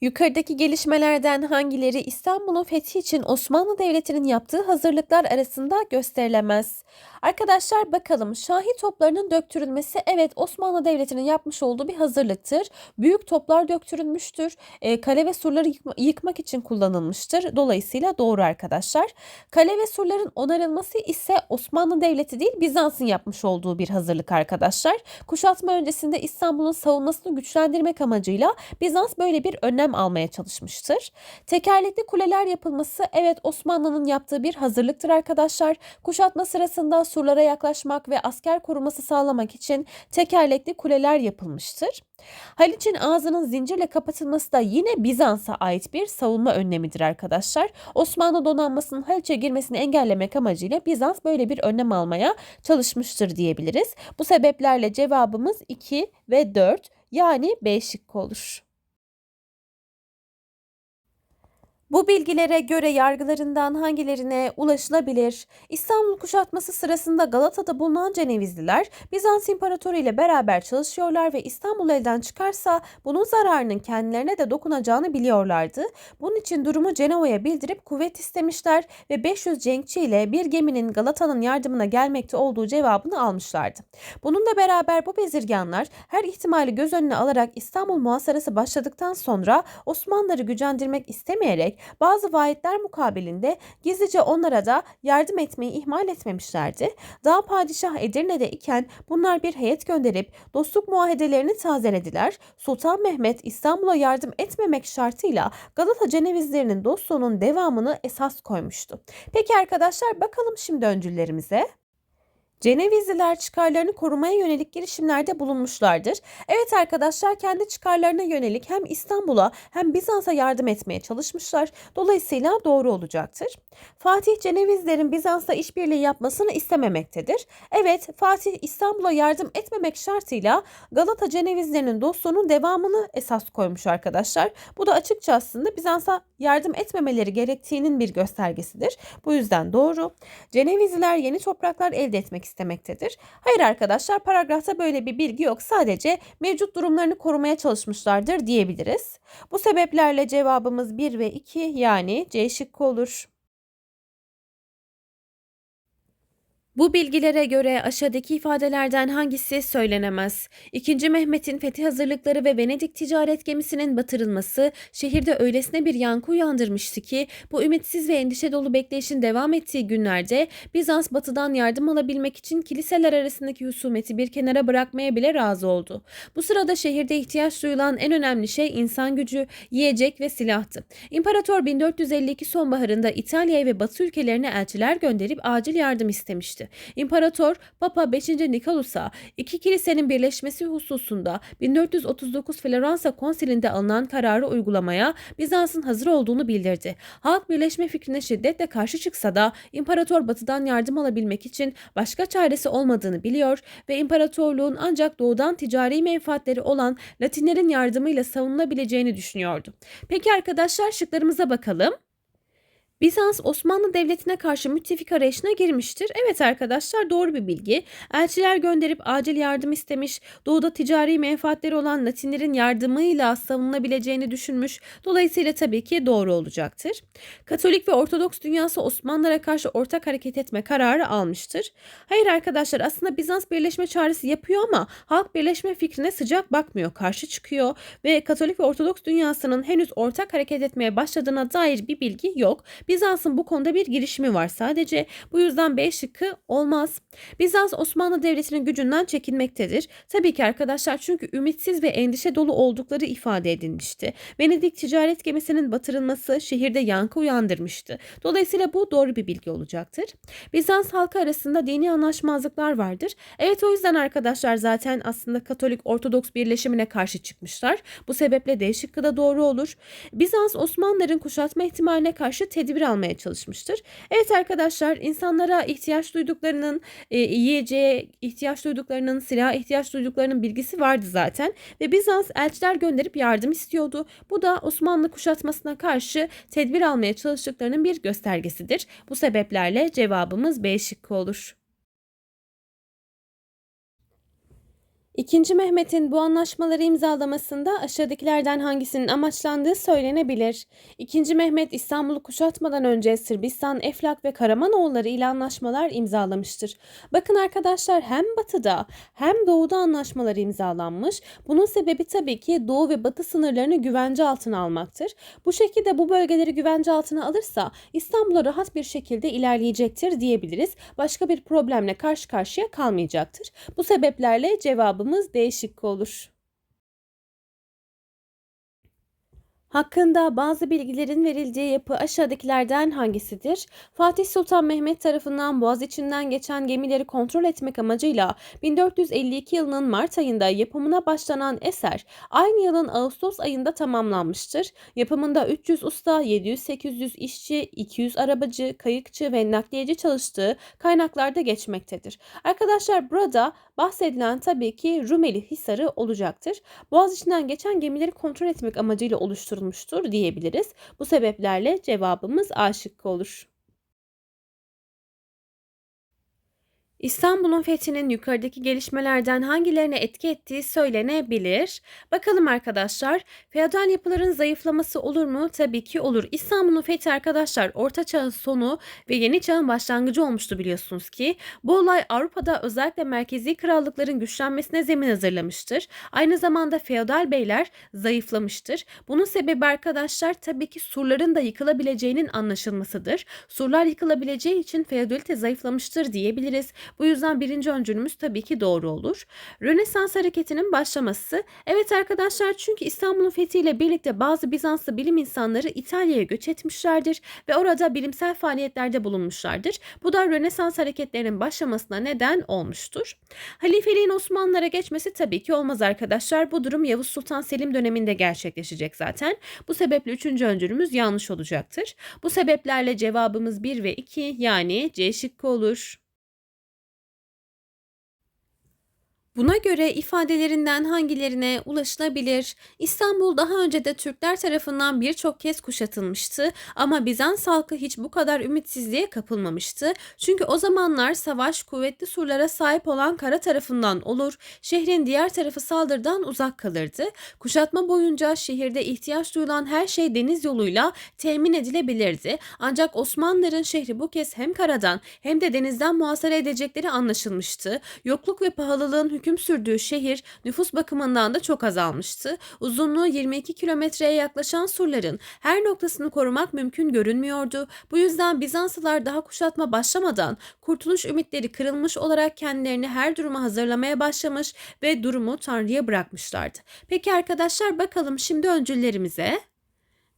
Yukarıdaki gelişmelerden hangileri İstanbul'un fethi için Osmanlı Devleti'nin yaptığı hazırlıklar arasında gösterilemez? Arkadaşlar bakalım Şahi toplarının döktürülmesi evet Osmanlı Devleti'nin yapmış olduğu bir hazırlıktır. Büyük toplar döktürülmüştür. E, kale ve surları yıkma, yıkmak için kullanılmıştır. Dolayısıyla doğru arkadaşlar. Kale ve surların onarılması ise Osmanlı Devleti değil Bizans'ın yapmış olduğu bir hazırlık arkadaşlar. Kuşatma öncesinde İstanbul'un savunmasını güçlendirmek amacıyla Bizans böyle bir önlem almaya çalışmıştır. Tekerlekli kuleler yapılması evet Osmanlı'nın yaptığı bir hazırlıktır arkadaşlar. Kuşatma sırasında surlara yaklaşmak ve asker koruması sağlamak için tekerlekli kuleler yapılmıştır. Haliç'in ağzının zincirle kapatılması da yine Bizans'a ait bir savunma önlemidir arkadaşlar. Osmanlı donanmasının Haliç'e girmesini engellemek amacıyla Bizans böyle bir önlem almaya çalışmıştır diyebiliriz. Bu sebeplerle cevabımız 2 ve 4 yani B şıkkı olur. Bu bilgilere göre yargılarından hangilerine ulaşılabilir? İstanbul kuşatması sırasında Galata'da bulunan Cenevizliler Bizans İmparatoru ile beraber çalışıyorlar ve İstanbul elden çıkarsa bunun zararının kendilerine de dokunacağını biliyorlardı. Bunun için durumu Cenova'ya bildirip kuvvet istemişler ve 500 cenkçi ile bir geminin Galata'nın yardımına gelmekte olduğu cevabını almışlardı. Bununla beraber bu bezirganlar her ihtimali göz önüne alarak İstanbul muhasarası başladıktan sonra Osmanlıları gücendirmek istemeyerek bazı vaatler mukabilinde gizlice onlara da yardım etmeyi ihmal etmemişlerdi. Daha padişah Edirne'de iken bunlar bir heyet gönderip dostluk muahedelerini tazelediler. Sultan Mehmet İstanbul'a yardım etmemek şartıyla Galata Cenevizlerinin dostluğunun devamını esas koymuştu. Peki arkadaşlar bakalım şimdi öncüllerimize. Cenevizliler çıkarlarını korumaya yönelik girişimlerde bulunmuşlardır. Evet arkadaşlar kendi çıkarlarına yönelik hem İstanbul'a hem Bizans'a yardım etmeye çalışmışlar. Dolayısıyla doğru olacaktır. Fatih Cenevizlerin Bizans'la işbirliği yapmasını istememektedir. Evet Fatih İstanbul'a yardım etmemek şartıyla Galata Cenevizlerinin dostluğunun devamını esas koymuş arkadaşlar. Bu da açıkça aslında Bizans'a yardım etmemeleri gerektiğinin bir göstergesidir. Bu yüzden doğru. Cenevizliler yeni topraklar elde etmek istemektedir. Hayır arkadaşlar paragrafta böyle bir bilgi yok. Sadece mevcut durumlarını korumaya çalışmışlardır diyebiliriz. Bu sebeplerle cevabımız 1 ve 2 yani C şıkkı olur. Bu bilgilere göre aşağıdaki ifadelerden hangisi söylenemez? İkinci Mehmet'in fethi hazırlıkları ve Venedik ticaret gemisinin batırılması şehirde öylesine bir yankı uyandırmıştı ki bu ümitsiz ve endişe dolu bekleyişin devam ettiği günlerde Bizans batıdan yardım alabilmek için kiliseler arasındaki husumeti bir kenara bırakmaya bile razı oldu. Bu sırada şehirde ihtiyaç duyulan en önemli şey insan gücü, yiyecek ve silahtı. İmparator 1452 sonbaharında İtalya'ya ve Batı ülkelerine elçiler gönderip acil yardım istemişti. İmparator Papa 5. Nikolus'a iki kilisenin birleşmesi hususunda 1439 Floransa konsilinde alınan kararı uygulamaya Bizans'ın hazır olduğunu bildirdi. Halk birleşme fikrine şiddetle karşı çıksa da İmparator batıdan yardım alabilmek için başka çaresi olmadığını biliyor ve imparatorluğun ancak doğudan ticari menfaatleri olan Latinlerin yardımıyla savunulabileceğini düşünüyordu. Peki arkadaşlar şıklarımıza bakalım. Bizans Osmanlı Devleti'ne karşı müttefik arayışına girmiştir. Evet arkadaşlar doğru bir bilgi. Elçiler gönderip acil yardım istemiş. Doğuda ticari menfaatleri olan Latinlerin yardımıyla savunabileceğini düşünmüş. Dolayısıyla tabii ki doğru olacaktır. Katolik ve Ortodoks dünyası Osmanlılara karşı ortak hareket etme kararı almıştır. Hayır arkadaşlar aslında Bizans birleşme çağrısı yapıyor ama halk birleşme fikrine sıcak bakmıyor, karşı çıkıyor ve Katolik ve Ortodoks dünyasının henüz ortak hareket etmeye başladığına dair bir bilgi yok. Bizans'ın bu konuda bir girişimi var sadece. Bu yüzden B şıkkı olmaz. Bizans Osmanlı Devleti'nin gücünden çekinmektedir. Tabii ki arkadaşlar çünkü ümitsiz ve endişe dolu oldukları ifade edilmişti. Venedik ticaret gemisinin batırılması şehirde yankı uyandırmıştı. Dolayısıyla bu doğru bir bilgi olacaktır. Bizans halkı arasında dini anlaşmazlıklar vardır. Evet o yüzden arkadaşlar zaten aslında Katolik Ortodoks birleşimine karşı çıkmışlar. Bu sebeple D şıkkı da doğru olur. Bizans Osmanlıların kuşatma ihtimaline karşı tedbir tedbir almaya çalışmıştır. Evet arkadaşlar insanlara ihtiyaç duyduklarının e, yiyeceğe ihtiyaç duyduklarının silah ihtiyaç duyduklarının bilgisi vardı zaten ve Bizans elçiler gönderip yardım istiyordu. Bu da Osmanlı kuşatmasına karşı tedbir almaya çalıştıklarının bir göstergesidir. Bu sebeplerle cevabımız B şıkkı olur. İkinci Mehmet'in bu anlaşmaları imzalamasında aşağıdakilerden hangisinin amaçlandığı söylenebilir. İkinci Mehmet İstanbul'u kuşatmadan önce Sırbistan, Eflak ve Karamanoğulları ile anlaşmalar imzalamıştır. Bakın arkadaşlar hem batıda hem doğuda anlaşmalar imzalanmış. Bunun sebebi tabii ki doğu ve batı sınırlarını güvence altına almaktır. Bu şekilde bu bölgeleri güvence altına alırsa İstanbul'a rahat bir şekilde ilerleyecektir diyebiliriz. Başka bir problemle karşı karşıya kalmayacaktır. Bu sebeplerle cevabımız D şıkkı olur. Hakkında bazı bilgilerin verildiği yapı aşağıdakilerden hangisidir? Fatih Sultan Mehmet tarafından Boğaz içinden geçen gemileri kontrol etmek amacıyla 1452 yılının Mart ayında yapımına başlanan eser aynı yılın Ağustos ayında tamamlanmıştır. Yapımında 300 usta, 700-800 işçi, 200 arabacı, kayıkçı ve nakliyeci çalıştığı kaynaklarda geçmektedir. Arkadaşlar burada bahsedilen tabii ki Rumeli Hisarı olacaktır. Boğaz içinden geçen gemileri kontrol etmek amacıyla oluşturulmuştur oluşturulmuştur diyebiliriz. Bu sebeplerle cevabımız A şıkkı olur. İstanbul'un fethinin yukarıdaki gelişmelerden hangilerine etki ettiği söylenebilir. Bakalım arkadaşlar. Feodal yapıların zayıflaması olur mu? Tabii ki olur. İstanbul'un fethi arkadaşlar Orta Çağ'ın sonu ve Yeni Çağ'ın başlangıcı olmuştu biliyorsunuz ki. Bu olay Avrupa'da özellikle merkezi krallıkların güçlenmesine zemin hazırlamıştır. Aynı zamanda feodal beyler zayıflamıştır. Bunun sebebi arkadaşlar tabii ki surların da yıkılabileceğinin anlaşılmasıdır. Surlar yıkılabileceği için feodalite zayıflamıştır diyebiliriz. Bu yüzden birinci öncülümüz tabii ki doğru olur. Rönesans hareketinin başlaması. Evet arkadaşlar çünkü İstanbul'un fethiyle birlikte bazı Bizanslı bilim insanları İtalya'ya göç etmişlerdir ve orada bilimsel faaliyetlerde bulunmuşlardır. Bu da Rönesans hareketlerinin başlamasına neden olmuştur. Halifeliğin Osmanlılara geçmesi tabii ki olmaz arkadaşlar. Bu durum Yavuz Sultan Selim döneminde gerçekleşecek zaten. Bu sebeple üçüncü öncülümüz yanlış olacaktır. Bu sebeplerle cevabımız 1 ve 2 yani C şıkkı olur. Buna göre ifadelerinden hangilerine ulaşılabilir? İstanbul daha önce de Türkler tarafından birçok kez kuşatılmıştı ama Bizans halkı hiç bu kadar ümitsizliğe kapılmamıştı. Çünkü o zamanlar savaş kuvvetli surlara sahip olan kara tarafından olur, şehrin diğer tarafı saldırıdan uzak kalırdı. Kuşatma boyunca şehirde ihtiyaç duyulan her şey deniz yoluyla temin edilebilirdi. Ancak Osmanlıların şehri bu kez hem karadan hem de denizden muhasara edecekleri anlaşılmıştı. Yokluk ve pahalılığın hüküm hüküm sürdüğü şehir nüfus bakımından da çok azalmıştı. Uzunluğu 22 kilometreye yaklaşan surların her noktasını korumak mümkün görünmüyordu. Bu yüzden Bizanslılar daha kuşatma başlamadan kurtuluş ümitleri kırılmış olarak kendilerini her duruma hazırlamaya başlamış ve durumu Tanrı'ya bırakmışlardı. Peki arkadaşlar bakalım şimdi öncüllerimize.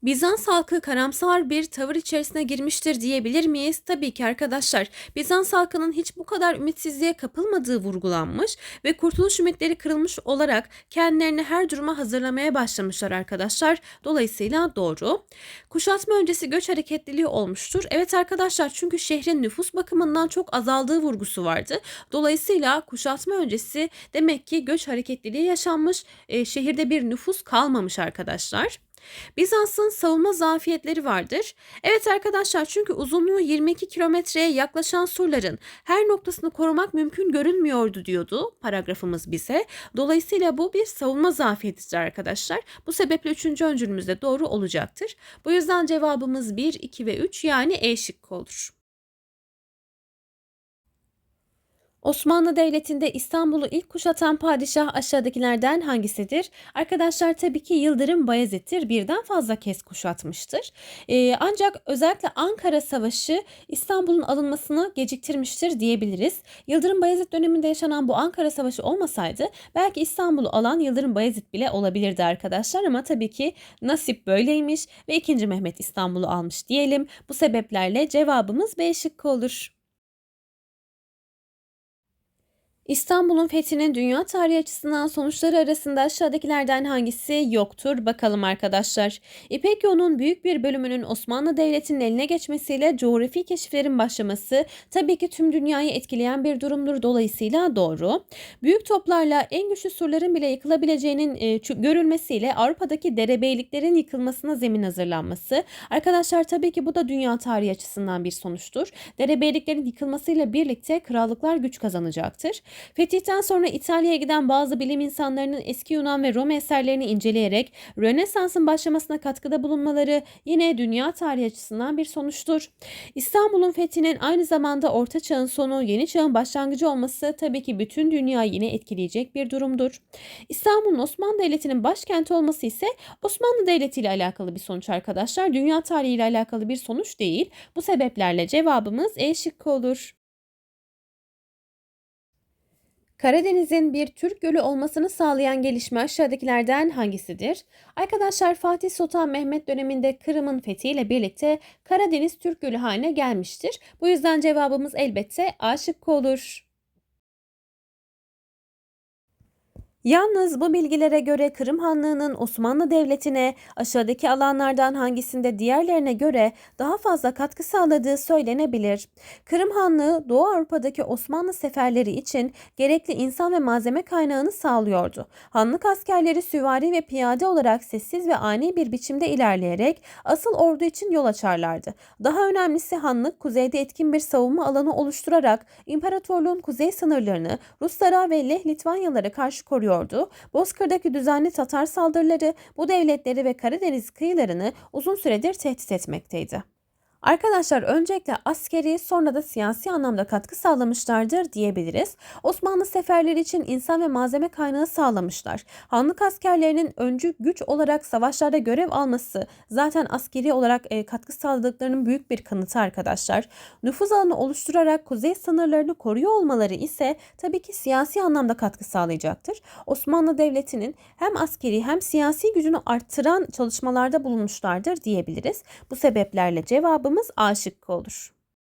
Bizans halkı karamsar bir tavır içerisine girmiştir diyebilir miyiz? Tabii ki arkadaşlar. Bizans halkının hiç bu kadar ümitsizliğe kapılmadığı vurgulanmış ve kurtuluş ümitleri kırılmış olarak kendilerini her duruma hazırlamaya başlamışlar arkadaşlar. Dolayısıyla doğru. Kuşatma öncesi göç hareketliliği olmuştur. Evet arkadaşlar çünkü şehrin nüfus bakımından çok azaldığı vurgusu vardı. Dolayısıyla kuşatma öncesi demek ki göç hareketliliği yaşanmış. E, şehirde bir nüfus kalmamış arkadaşlar. Bizans'ın savunma zafiyetleri vardır. Evet arkadaşlar çünkü uzunluğu 22 kilometreye yaklaşan surların her noktasını korumak mümkün görünmüyordu diyordu paragrafımız bize. Dolayısıyla bu bir savunma zafiyetidir arkadaşlar. Bu sebeple 3. öncülümüz de doğru olacaktır. Bu yüzden cevabımız 1, 2 ve 3 yani E şıkkı olur. Osmanlı Devleti'nde İstanbul'u ilk kuşatan padişah aşağıdakilerden hangisidir? Arkadaşlar tabii ki Yıldırım Bayezid'dir. Birden fazla kez kuşatmıştır. Ee, ancak özellikle Ankara Savaşı İstanbul'un alınmasını geciktirmiştir diyebiliriz. Yıldırım Bayezid döneminde yaşanan bu Ankara Savaşı olmasaydı belki İstanbul'u alan Yıldırım Bayezid bile olabilirdi arkadaşlar ama tabii ki nasip böyleymiş ve 2. Mehmet İstanbul'u almış diyelim. Bu sebeplerle cevabımız B şıkkı olur. İstanbul'un fethinin dünya tarihi açısından sonuçları arasında aşağıdakilerden hangisi yoktur? Bakalım arkadaşlar. İpek yolunun büyük bir bölümünün Osmanlı Devleti'nin eline geçmesiyle coğrafi keşiflerin başlaması tabii ki tüm dünyayı etkileyen bir durumdur. Dolayısıyla doğru. Büyük toplarla en güçlü surların bile yıkılabileceğinin e, görülmesiyle Avrupa'daki derebeyliklerin yıkılmasına zemin hazırlanması. Arkadaşlar tabii ki bu da dünya tarihi açısından bir sonuçtur. Derebeyliklerin yıkılmasıyla birlikte krallıklar güç kazanacaktır. Fetihten sonra İtalya'ya giden bazı bilim insanlarının eski Yunan ve Roma eserlerini inceleyerek Rönesans'ın başlamasına katkıda bulunmaları yine dünya tarihi açısından bir sonuçtur. İstanbul'un fethinin aynı zamanda Orta Çağ'ın sonu, Yeni Çağ'ın başlangıcı olması tabii ki bütün dünyayı yine etkileyecek bir durumdur. İstanbul'un Osmanlı Devleti'nin başkenti olması ise Osmanlı Devleti ile alakalı bir sonuç arkadaşlar. Dünya tarihi ile alakalı bir sonuç değil. Bu sebeplerle cevabımız E şıkkı olur. Karadeniz'in bir Türk gölü olmasını sağlayan gelişme aşağıdakilerden hangisidir? Arkadaşlar Fatih Sultan Mehmet döneminde Kırım'ın fethiyle birlikte Karadeniz Türk gölü haline gelmiştir. Bu yüzden cevabımız elbette A şıkkı olur. Yalnız bu bilgilere göre Kırım Hanlığı'nın Osmanlı Devleti'ne aşağıdaki alanlardan hangisinde diğerlerine göre daha fazla katkı sağladığı söylenebilir. Kırım Hanlığı Doğu Avrupa'daki Osmanlı seferleri için gerekli insan ve malzeme kaynağını sağlıyordu. Hanlık askerleri süvari ve piyade olarak sessiz ve ani bir biçimde ilerleyerek asıl ordu için yol açarlardı. Daha önemlisi Hanlık kuzeyde etkin bir savunma alanı oluşturarak imparatorluğun kuzey sınırlarını Ruslara ve Leh Litvanyalara karşı koruyordu koruyordu. Bozkır'daki düzenli Tatar saldırıları bu devletleri ve Karadeniz kıyılarını uzun süredir tehdit etmekteydi. Arkadaşlar öncelikle askeri sonra da siyasi anlamda katkı sağlamışlardır diyebiliriz. Osmanlı seferleri için insan ve malzeme kaynağı sağlamışlar. Hanlık askerlerinin öncü güç olarak savaşlarda görev alması zaten askeri olarak e, katkı sağladıklarının büyük bir kanıtı arkadaşlar. Nüfuz alanı oluşturarak kuzey sınırlarını koruyor olmaları ise tabii ki siyasi anlamda katkı sağlayacaktır. Osmanlı Devleti'nin hem askeri hem siyasi gücünü arttıran çalışmalarda bulunmuşlardır diyebiliriz. Bu sebeplerle cevabı cevabımız A şıkkı olur.